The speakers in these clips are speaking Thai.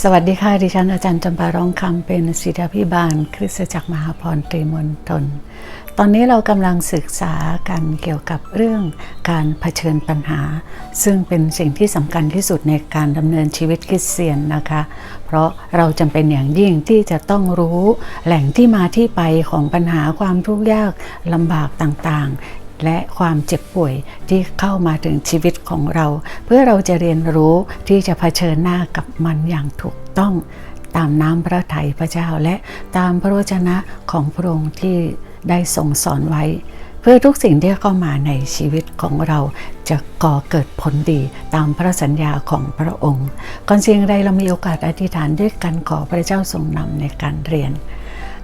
สวัสดีค่ะ ดิฉันอาจารย์จำปาร้องคำเป็นศิษยาพิบาล คริสตจักรมหาพรตรีมณฑลตอนนี้เรากำลังศึกษากันเกี่ยวกับเรื่องการเผชิญปัญหา ซึ่งเป็นสิ่งที่สำคัญที่สุดในการดำเนินชีวิตคริสเตียนนะคะ เพราะเราจำเป็นอย่างยิ่งที่จะต้องรู้แหล่งที่มาที่ไปของปัญหาความทุกข์ยากลำบากต่างๆ และความเจ็บป่วยที่เข้ามาถึงชีวิตของเรา เพื่อเราจะเรียนรู้ที่จะเผชิญหน้ากับมันอย่างถูกต้องตามน้ำพระทัยพระเจ้าและตามพระวจนะของพระองค์ที่ได้ทรงสอนไว้ เพื่อทุกสิ่งที่เข้ามาในชีวิตของเราจะก่อเกิดผลดีตามพระสัญญาของพระองค์ ก่อนสิ่งใดเรามีโอกาสอธิษฐานด้วยกันขอพระเจ้าทรงนำในการเรียน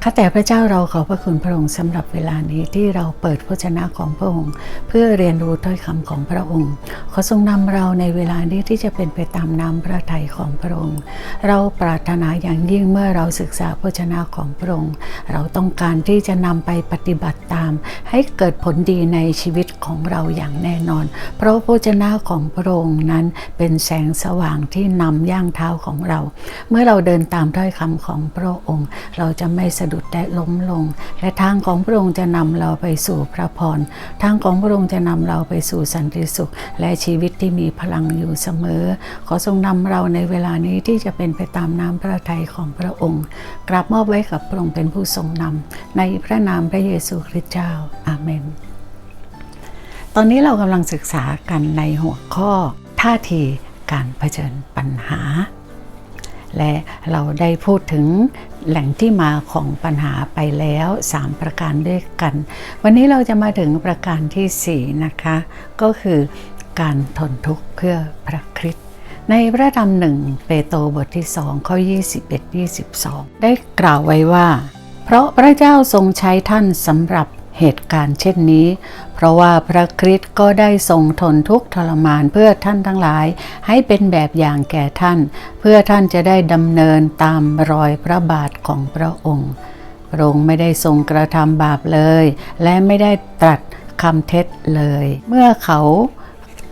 ข้าแต่พระเจ้าเราขอพระคุณพระองค์สำหรับเวลานี้ที่เราเปิดพระชนะของพระองค์ เพื่อเรียนรู้ถ้อยคำของพระองค์ ขอทรงนำเราในเวลานี้ที่จะเป็นไปตามน้ำพระทัยของพระองค์ เราปรารถนาอย่างยิ่งเมื่อเราศึกษาพระชนะของพระองค์ เราต้องการที่จะนำไปปฏิบัติตาม ให้เกิดผลดีในชีวิตของเราอย่างแน่นอน เพราะพระชนะของพระองค์นั้นเป็นแสงสว่างที่นำย่างเท้าของเรา เมื่อเราเดินตามถ้อยคำของพระองค์ เราจะไม่สะดุดและล้มลง และทางของพระองค์จะนำเราไปสู่พระพรทางของพระองค์จะนำเราไปสู่สันติสุข และชีวิตที่มีพลังอยู่เสมอ ขอทรงนำเราในเวลานี้ที่จะเป็นไปตามน้ำพระทัยของพระองค์ กราบมอบไว้กับพระองค์เป็นผู้ทรงนำในพระนามพระเยซูคริสต์เจ้า อาเมน ตอนนี้เรากำลังศึกษากันในหัวข้อท่าทีการเผชิญปัญหา และเราได้พูดถึงแหล่งที่มาของปัญหาไปแล้ว 3 ประการด้วยกัน วันนี้เราจะมาถึงประการทีสี่4 นะคะ ก็คือการทนทุกข์เพื่อพระคริสต์ในพระธรรมหนึ่งเปโตรบทที่2ข้อ21-22 ได้กล่าวไว้ว่า เพราะพระเจ้าทรงใช้ท่านสำหรับ เหตุการณ์เช่นนี้ เพราะว่าพระคริสต์ก็ได้ทรงทนทุกข์ทรมานเพื่อท่านทั้งหลาย ให้เป็นแบบอย่างแก่ท่าน เพื่อท่านจะได้ดำเนินตามรอยพระบาทของพระองค์พระองค์ไม่ได้ทรงกระทำบาปเลย และไม่ได้ตรัสคำเท็จเลย เมื่อเขา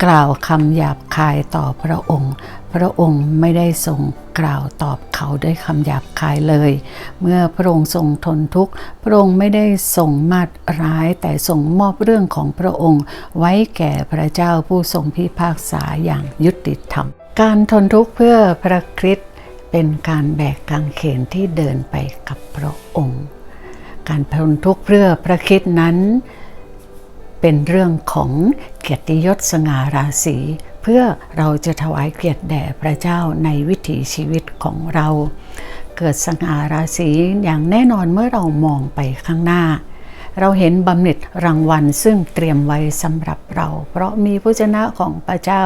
กล่าวคำหยาบคายต่อพระองค์ พระองค์ไม่ได้ทรงกล่าวตอบเขาด้วยคำหยาบคายเลย เมื่อพระองค์ทรงทนทุกข์ พระองค์ไม่ได้ทรงมาดร้ายแต่ทรงมอบเรื่องของพระองค์ ไว้แก่พระเจ้าผู้ทรงพิพากษาอย่างยุติธรรม การทนทุกข์เพื่อพระคริสต์เป็นการแบกกางเขนที่เดินไปกับพระองค์ การทนทุกข์เพื่อพระคริสต์นั้น เป็นเรื่องของเกียรติยศสง่าราศี เพื่อเราจะถวายเกียรติแด่พระเจ้าในวิถีชีวิตของเรา เกิดสง่าราศีอย่างแน่นอนเมื่อเรามองไปข้างหน้า เราเห็นบำเหน็จรางวัลซึ่งเตรียมไว้สำหรับเรา เพราะมีพระชนะของพระเจ้า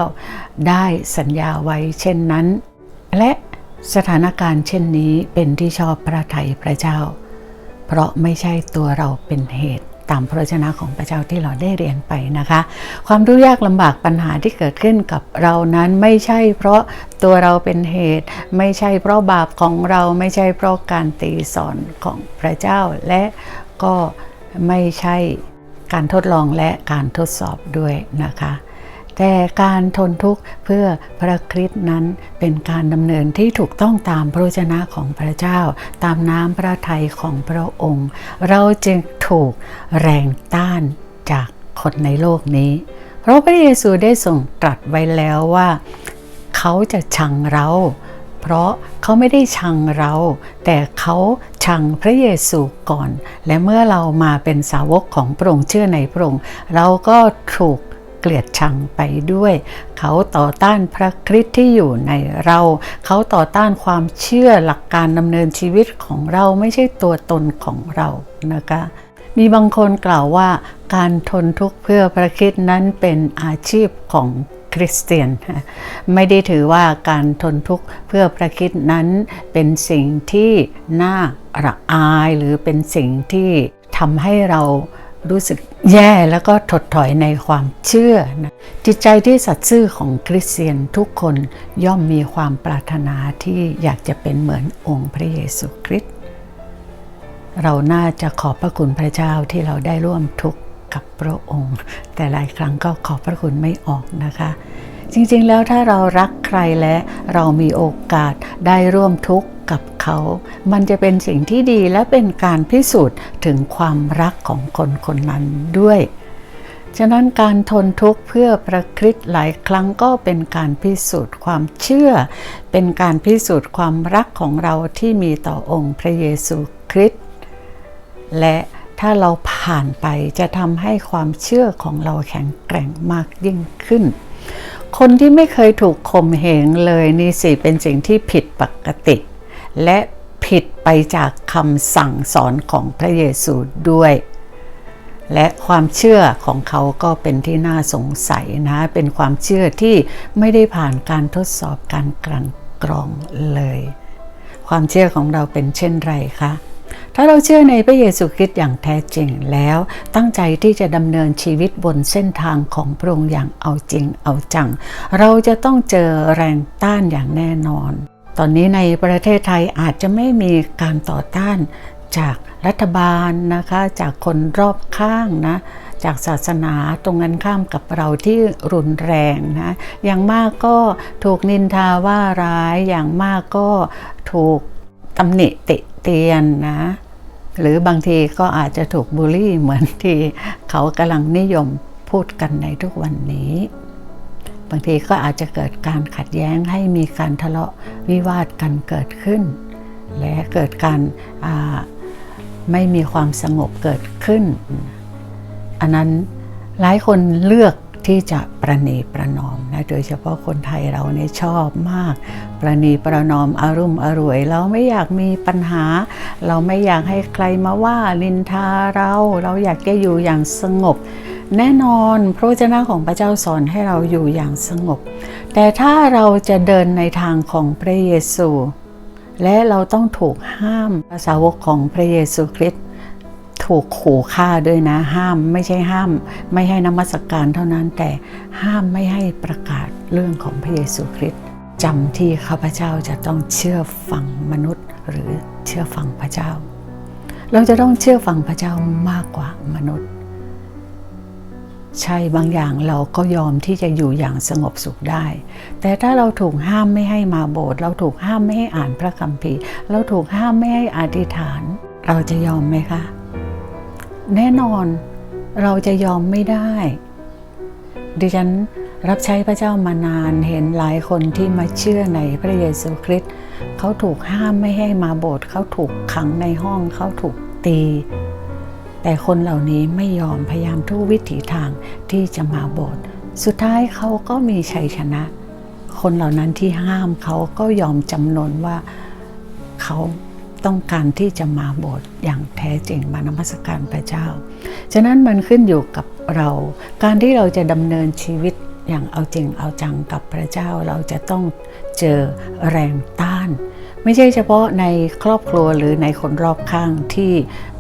ได้สัญญาไว้เช่นนั้น และสถานการณ์เช่นนี้เป็นที่ชอบพระทัยพระเจ้า เพราะไม่ใช่ตัวเราเป็นเหตุ ตามพระชนะของพระเจ้าที่เราได้เรียนไปนะคะ ความทุกข์ยากลำบากปัญหาที่เกิดขึ้นกับเรานั้นไม่ใช่เพราะตัวเราเป็นเหตุ ไม่ใช่เพราะบาปของเราไม่ใช่เพราะการตีสอนของพระเจ้าและก็ไม่ใช่การทดลองและการทดสอบด้วยนะคะ แต่การทนทุกข์เพื่อพระคริสต์นั้นเป็นการดำเนินที่ถูกต้องตามพระวจนะของพระเจ้า ตามน้ำพระทัยของพระองค์ เราจึงถูกแรงต้านจากคนในโลกนี้ เพราะพระเยซูได้ทรงตรัสไว้แล้วว่า เขาจะชังเรา เพราะเขาไม่ได้ชังเรา แต่เขาชังพระเยซูก่อน และเมื่อเรามาเป็นสาวกของพระองค์เชื่อในพระองค์เราก็ถูก เกลียดชังไปด้วย เขาต่อต้านพระคริสต์ที่อยู่ในเรา เขาต่อต้านความเชื่อหลักการดำเนินชีวิตของเราไม่ใช่ตัวตนของเรานะคะมีบางคนกล่าวว่าการทนทุกข์เพื่อพระคริสต์นั้นเป็นอาชีพของคริสเตียน ไม่ได้ถือว่าการทนทุกข์เพื่อพระคริสต์นั้นเป็นสิ่งที่น่าระอายหรือเป็นสิ่งที่ทำให้เรา รู้สึกแย่แล้วก็ถดถอยในความเชื่อนะจิตใจที่สัตย์ซื่อของคริสเตียนทุกคนย่อมมีความปรารถนาที่อยากจะเป็นเหมือนองค์พระเยซูคริสต์เราน่าจะขอบพระคุณพระเจ้าที่เราได้ร่วมทุกข์กับพระองค์ แต่หลายครั้งก็ขอบพระคุณไม่ออกนะคะ จริงๆ แล้วถ้าเรารักใครและเรามีโอกาสได้ร่วมทุกข์กับเขา มันจะเป็นสิ่งที่ดีและเป็นการพิสูจน์ถึงความรักของคนคนนั้นด้วย ฉะนั้นการทนทุกข์เพื่อประคริสหลายครั้งก็เป็นการพิสูจน์ความเชื่อ เป็นการพิสูจน์ความรักของเราที่มีต่อองค์พระเยซูคริสต์และถ้าเราผ่านไปจะทำให้ความเชื่อของเราแข็งแกร่งมากยิ่งขึ้น คนที่ไม่เคยถูกข่มเหงเลยนี่สิเป็นสิ่งที่ผิดปกติ และผิดไปจากคำสั่งสอนของพระเยซูด้วย และความเชื่อของเขาก็เป็นที่น่าสงสัยนะ เป็นความเชื่อที่ไม่ได้ผ่านการทดสอบการกลั่นกรองเลย ความเชื่อของเราเป็นเช่นไรคะ ถ้าเราเชื่อในพระเยซูคริสต์อย่างแท้จริงแล้ว ตั้งใจที่จะดำเนินชีวิตบนเส้นทางของพระองค์อย่างเอาจริงเอาจัง เราจะต้องเจอแรงต้านอย่างแน่นอน ตอนนี้ในประเทศไทยอาจจะไม่มีการต่อต้านจากรัฐบาลนะคะ จากคนรอบข้างนะ จากศาสนาตรงกันข้ามกับเราที่รุนแรงนะ อย่างมากก็ถูกนินทาว่าร้าย อย่างมากก็ถูกตำหนิติ เตียนนะ หรือบางทีก็อาจจะถูกบูลลี่เหมือนที่เขากำลังนิยมพูดกันในทุกวันนี้ บางทีก็อาจจะเกิดการขัดแย้งให้มีการทะเลาะวิวาทกันเกิดขึ้น และเกิดการไม่มีความสงบเกิดขึ้น อันนั้นหลายคนเลือก ที่จะประนีประนอมนะโดยเฉพาะคนไทยเราเนี่ยชอบมาก ประนีประนอมอารุ่มอร่วย เราไม่อยากมีปัญหา เราไม่อยากให้ใครมาว่าลินทาเรา เราอยากจะอยู่อย่างสงบ แน่นอนพระวจนะของพระเจ้าสอนให้เราอยู่อย่างสงบ แต่ถ้าเราจะเดินในทางของพระเยซู และเราต้องถูกห้ามภาษาวกของพระเยซูคริสต์ ถูกขู่ฆ่าด้วยนะ ห้ามไม่ใช่ห้าม ไม่ให้นมัสการเท่านั้นแต่ห้ามไม่ให้ประกาศเรื่องของพระเยซูคริสต์จำที่ข้าพเจ้าจะต้องเชื่อฟังมนุษย์ หรือเชื่อฟังพระเจ้า เราจะต้องเชื่อฟังพระเจ้ามากกว่ามนุษย์ ใช่บางอย่างเราก็ยอมที่จะอยู่อย่างสงบสุขได้ แต่ถ้าเราถูกห้ามไม่ให้มาโบสถ์เราถูกห้ามไม่ให้อ่านพระคัมภีร์ เราถูกห้ามไม่ให้อธิษฐาน เราจะยอมไหมคะ แน่นอนเราจะยอมไม่ได้ ดิฉันรับใช้พระเจ้ามานานเห็นหลายคนที่มาเชื่อในพระเยซูคริสต์เขาถูกห้ามไม่ให้มาโบสถ์เขาถูกขังในห้องเขาถูกตี แต่คนเหล่านี้ไม่ยอมพยายามทุกวิถีทางที่จะมาโบสถ์สุดท้ายเขาก็มีชัยชนะ คนเหล่านั้นที่ห้ามเขาก็ยอมจำนนว่าเขา ต้องการที่จะมาโบสถ์อย่างแท้จริงมานมัสการพระเจ้า ฉะนั้นมันขึ้นอยู่กับเรา การที่เราจะดำเนินชีวิตอย่างเอาจริงเอาจังกับพระเจ้าเราจะต้องเจอแรงต้าน ไม่ใช่เฉพาะในครอบครัวหรือในคนรอบข้างที่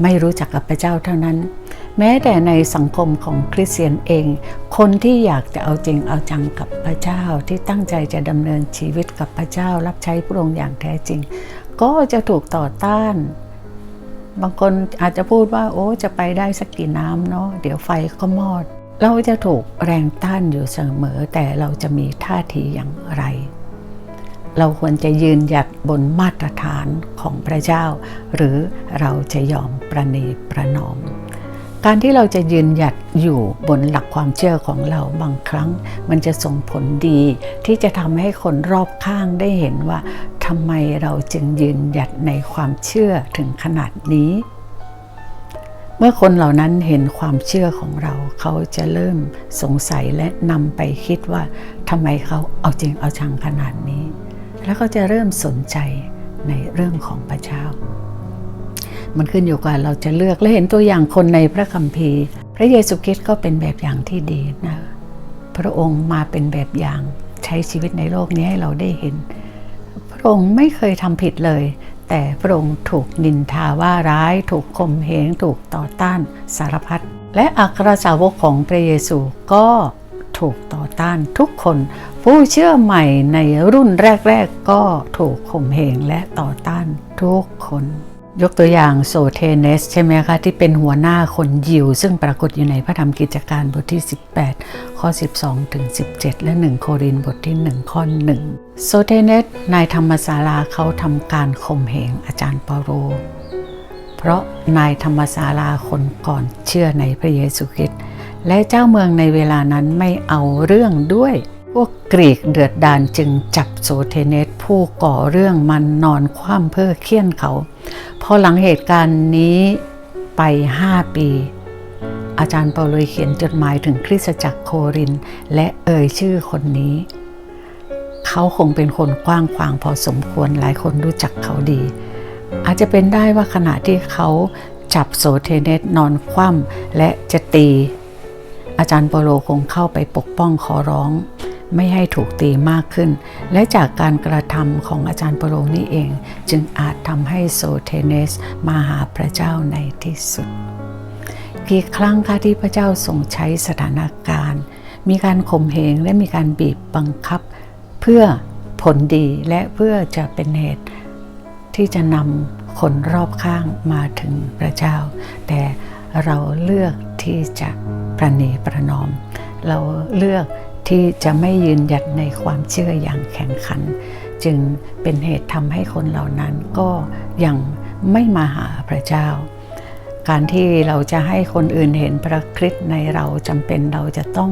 ไม่รู้จักกับพระเจ้าเท่านั้น แม้แต่ในสังคมของคริสเตียนเอง คนที่อยากจะเอาจริงเอาจังกับพระเจ้าที่ตั้งใจจะดำเนินชีวิตกับพระเจ้ารับใช้พระองค์อย่างแท้จริง ก็จะถูกต่อต้าน บางคนอาจจะพูดว่า โอ้จะไปได้สักกี่น้ำเนาะเดี๋ยวไฟก็มอด เราจะถูกแรงต้านอยู่เสมอ แต่เราจะมีท่าทีอย่างไร เราควรจะยืนหยัดบนมาตรฐานของพระเจ้า หรือเราจะยอมประนีประนอมการที่เราจะยืนหยัดอยู่บนหลักความเชื่อของเราบางครั้ง มันจะส่งผลดีที่จะทำให้คนรอบข้างได้เห็นว่า ทำไมเราจึงยืนหยัดในความเชื่อถึงขนาดนี้ เมื่อคนเหล่านั้นเห็นความเชื่อของเรา เขาจะเริ่มสงสัยและนำไปคิดว่าทำไมเขาเอาจริงเอาชังขนาดนี้ แล้วก็จะเริ่มสนใจในเรื่องของพระเจ้า มันขึ้นอยู่กับเราจะเลือกและเห็นตัวอย่างคนในพระคัมภีร์ พระเยซูคริสต์ก็เป็นแบบอย่างที่ดีนะ พระองค์มาเป็นแบบอย่างใช้ชีวิตในโลกนี้ให้เราได้เห็น ระองค์ไม่เคยทำผิดเลย แต่พระองค์ถูกนินทาว่าร้าย ถูกข่มเหง ถูกต่อต้านสารพัด และอัครสาวกของพระเยซูก็ถูกต่อต้านทุกคน ผู้เชื่อใหม่ในรุ่นแรก ๆ ก็ถูกข่มเหงและต่อต้านทุกคน ยกตัวอย่างโซเทเนสใช่ไหมคะที่เป็นหัวหน้าคนยิว ซึ่งปรากฏอยู่ในพระธรรมกิจการบทที่ 18 ข้อ 12 ถึง 17 และ 1 โครินบทที่ 1 ข้อ 1 โซเทเนสนายธรรมศาลาเขาทำการข่มเหงอาจารย์เปาโลเพราะนายธรรมศาลาคนก่อนเชื่อในพระเยซูคริสต์และเจ้าเมืองในเวลานั้นไม่เอาเรื่องด้วย พวกกรีกเดือดดาลจึงจับโซเทเนสผู้ก่อเรื่องมันนอนคว่ำเพื่อเคี่ยนเขา พอหลังเหตุการณ์นี้ไป 5 ปี อาจารย์เปาโลเขียนจดหมายถึงคริสตจักรโคริน และเอ่ยชื่อคนนี้ เขาคงเป็นคนกว้างขวางพอสมควรหลายคนรู้จักเขาดี อาจจะเป็นได้ว่าขณะที่เขาจับโสเทเนสนอนคว่ำและจะตี อาจารย์เปาโลคงเข้าไปปกป้องขอร้อง ไม่ให้ถูกตีมากขึ้น และจากการกระทำของอาจารย์ปโลนี่เอง จึงอาจทำให้โซเทเนสมาหาพระเจ้าในที่สุด กี่ครั้งคะที่พระเจ้าทรงใช้สถานการณ์ มีการข่มเหงและมีการบีบบังคับ เพื่อผลดีและเพื่อจะเป็นเหตุที่จะนำคนรอบข้างมาถึงพระเจ้า แต่เราเลือกที่จะประนีประนอม เราเลือก ที่จะไม่ยืนหยัดในความเชื่ออย่างแข็งขัน จึงเป็นเหตุทำให้คนเหล่านั้นก็ยังไม่มาหาพระเจ้า การที่เราจะให้คนอื่นเห็นพระคริสต์ในเราจำเป็นเราจะต้อง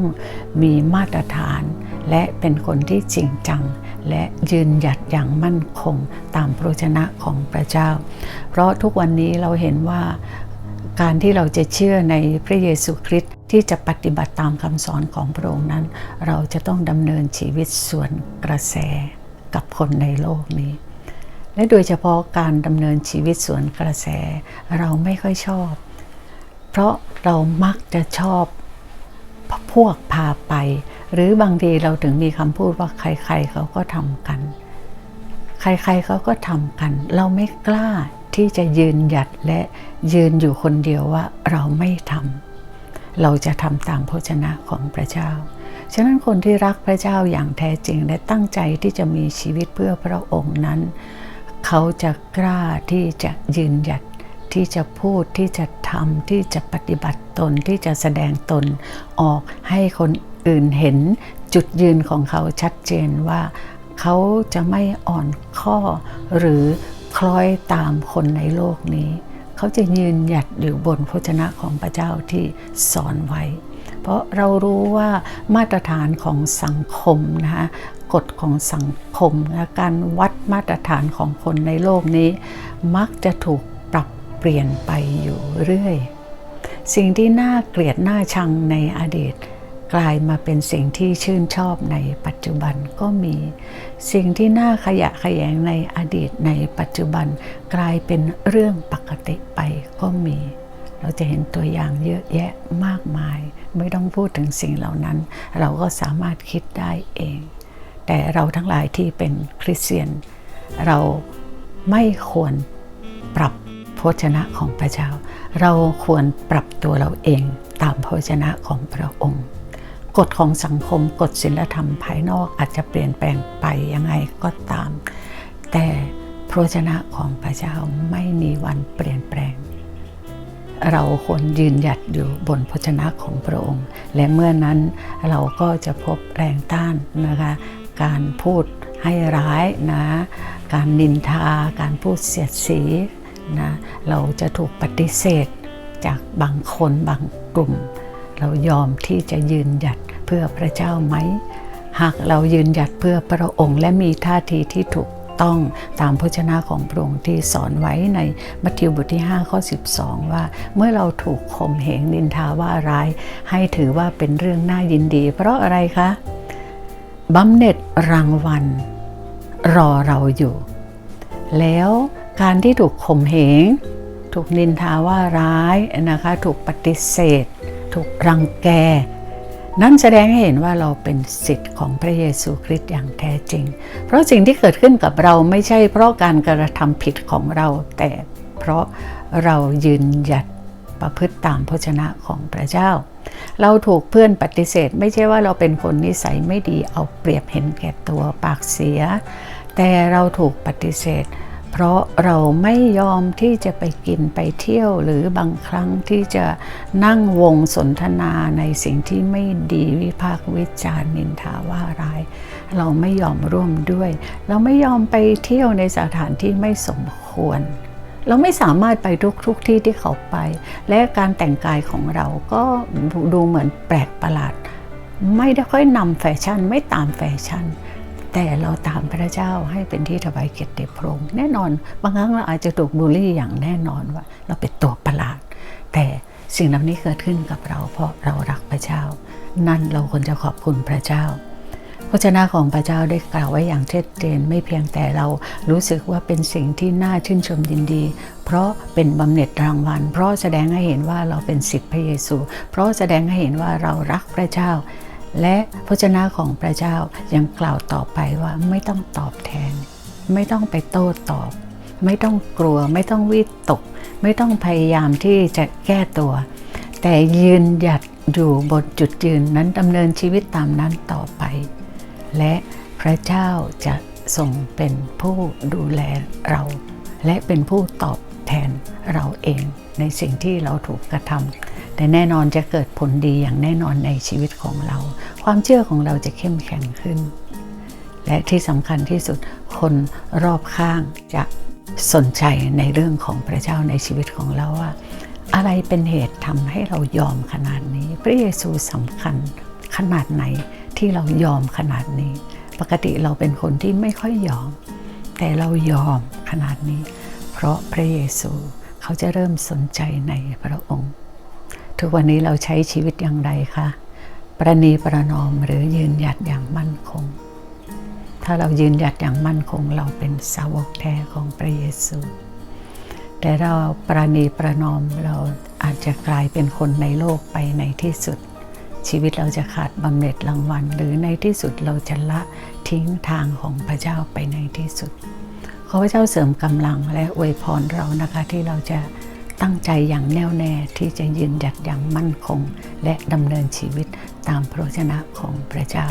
มีมาตรฐาน และเป็นคนที่จริงจัง และยืนหยัดอย่างมั่นคงตามพระวจนะของพระเจ้า เพราะทุกวันนี้เราเห็นว่า การที่เราจะเชื่อในพระเยซูคริสต์ที่จะปฏิบัติตามคำสอนของพระองค์นั้น เราจะต้องดำเนินชีวิตส่วนกระแสกับคนในโลกนี้ และโดยเฉพาะการดำเนินชีวิตส่วนกระแสเราไม่ค่อยชอบ เพราะเรามักจะชอบพวกพาไป หรือบางทีเราถึงมีคำพูดว่าใครๆเขาก็ทำกัน ใครๆเขาก็ทำกัน เราไม่กล้า ที่จะยืนหยัดและยืนอยู่คนเดียวว่าเราไม่ทำเราจะทำตามพระชนะของพระเจ้า ฉะนั้นคนที่รักพระเจ้าอย่างแท้จริงและตั้งใจที่จะมีชีวิตเพื่อพระองค์นั้น เขาจะกล้าที่จะยืนหยัดที่จะพูดที่จะทำที่จะปฏิบัติตนที่จะแสดงตนออกให้คนอื่นเห็นจุดยืนของเขาชัดเจนว่า เขาจะไม่อ่อนข้อหรือ คล้อยตามคนในโลกนี้ เขาจะยืนหยัดอยู่บนพระชนะของพระเจ้าที่สอนไว้ เพราะเรารู้ว่ามาตรฐานของสังคมนะคะกฎของสังคมและการวัดมาตรฐานของคนในโลกนี้ มักจะถูกปรับเปลี่ยนไปอยู่เรื่อย สิ่งที่น่าเกลียดน่าชังในอดีตกลายมาเป็นสิ่งที่ชื่นชอบในปัจจุบันก็มี สิ่งที่น่าขยะแขยงในอดีตในปัจจุบันกลายเป็นเรื่องปกติไปก็มี เราจะเห็นตัวอย่างเยอะแยะมากมาย ไม่ต้องพูดถึงสิ่งเหล่านั้น เราก็สามารถคิดได้เอง แต่เราทั้งหลายที่เป็นคริสเตียน เราไม่ควรปรับพระชนะของพระเจ้า เราควรปรับตัวเราเองตามพระชนะของพระองค์ กฎของสังคมกฎศีลธรรมภายนอกอาจจะเปลี่ยนแปลงไปยังไงก็ตาม แต่พระชนะของพระเจ้าไม่มีวันเปลี่ยนแปลง เราควรยืนหยัดอยู่บนพระชนะของพระองค์ และเมื่อนั้นเราก็จะพบแรงต้านนะคะการพูดให้ร้ายนะการนินทา การพูดเสียดสีนะเราจะถูกปฏิเสธจากบางคนบางกลุ่ม เรายอมที่จะยืนหยัดเพื่อพระเจ้าไหม หากเรายืนหยัดเพื่อพระองค์และมีท่าทีที่ถูกต้องตามพระชนะของพระองค์ที่สอนไว้ในมัทธิวบทที่5ข้อ12 ว่า เมื่อเราถูกข่มเหงนินทาว่าร้าย ให้ถือว่าเป็นเรื่องน่ายินดี เพราะอะไรคะบำเหน็จรางวัล รอเราอยู่ แล้วการที่ถูกข่มเหง ถูกนินทาว่าร้ายนะคะ ถูกปฏิเสธ ถูกรังแก นั่นแสดงให้เห็นว่าเราเป็นสิทธิ์ของพระเยซูคริสต์อย่างแท้จริง เพราะสิ่งที่เกิดขึ้นกับเราไม่ใช่เพราะการกระทำผิดของเรา แต่เพราะเรายืนหยัดประพฤติตามพระชนะของพระเจ้า เราถูกเพื่อนปฏิเสธ ไม่ใช่ว่าเราเป็นคนนิสัยไม่ดีเอาเปรียบเห็นแก่ตัวปากเสีย แต่เราถูกปฏิเสธ เพราะเราไม่ยอมที่จะไปกินไปเที่ยวหรือบางครั้งที่จะนั่งวงสนทนาในสิ่งที่ไม่ดีวิพากษ์วิจารณ์นินทาว่าร้าย เราไม่ยอมร่วมด้วย เราไม่ยอมไปเที่ยวในสถานที่ไม่สมควร เราไม่สามารถไปทุกทุกที่ที่เขาไป และการแต่งกายของเราก็ดูเหมือนแปลกประหลาด ไม่ได้ค่อยนำแฟชั่นไม่ตามแฟชั่น แต่เราตามพระเจ้าให้เป็นที่ถวายเกียรติพระองค์แน่นอน บางครั้งเราอาจจะถูกบูลลี่อย่างแน่นอนว่า เราเป็นตัวประหลาด แต่สิ่งเหล่านี้เกิดขึ้นกับเรา เพราะเรารักพระเจ้า นั่นเราควรจะขอบคุณพระเจ้าพระเจ้าของพระเจ้าได้กล่าวไว้อย่างชัดเจนไม่เพียงแต่เรารู้สึกว่าเป็นสิ่งที่น่าชื่นชมยินดี เพราะเป็นบำเหน็จรางวัล เพราะแสดงให้เห็นว่าเราเป็นสิทธิพระเยซู เพราะแสดงให้เห็นว่าเรารักพระเจ้า และพระเจ้าของพระเจ้ายังกล่าวต่อไปว่าไม่ต้องตอบแทน ไม่ต้องไปโต้ตอบ ไม่ต้องกลัว ไม่ต้องวิตก ไม่ต้องพยายามที่จะแก้ตัว แต่ยืนหยัดอยู่บนจุดยืนนั้นดำเนินชีวิตตามนั้นต่อไป และพระเจ้าจะทรงเป็นผู้ดูแลเรา และเป็นผู้ตอบแทนเราเองในสิ่งที่เราถูกกระทำ แต่แน่นอนจะเกิดผลดีอย่างแน่นอนในชีวิตของเรา ความเชื่อของเราจะเข้มแข็งขึ้น และที่สำคัญที่สุดคนรอบข้างจะสนใจในเรื่องของพระเจ้าในชีวิตของเราว่า อะไรเป็นเหตุทำให้เรายอมขนาดนี้ พระเยซูสำคัญขนาดไหนที่เรายอมขนาดนี้ ปกติเราเป็นคนที่ไม่ค่อยยอม แต่เรายอมขนาดนี้ เพราะพระเยซูเขาจะเริ่มสนใจในพระองค์ ทุกวันนี้เราใช้ชีวิตอย่างไรคะประนีประนอมหรือยืนหยัดอย่างมั่นคง ถ้าเรายืนหยัดอย่างมั่นคง เราเป็นสาวกแท้ของพระเยซู แต่เราประนีประนอมเราอาจจะกลายเป็นคนในโลกไปในที่สุด ชีวิตเราจะขาดบำเหน็จรางวัล หรือในที่สุดเราจะละทิ้งทางของพระเจ้าไปในที่สุดขอพระเจ้าเสริมกำลังและอวยพรเรานะคะที่เราจะ ตั้งใจอย่างแน่วแน่ที่จะยืนหยัดอย่างมั่นคง และดำเนินชีวิตตามพระชนะของพระเจ้า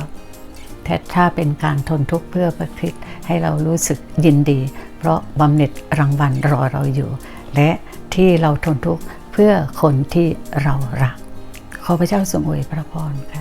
แต่ถ้าเป็นการทนทุกข์เพื่อพระคริสต์ให้เรารู้สึกยินดี เพราะบำเหน็จรางวัลรอเราอยู่ และที่เราทนทุกข์เพื่อคนที่เรารัก ขอพระเจ้าทรงอวยพระพรค่ะ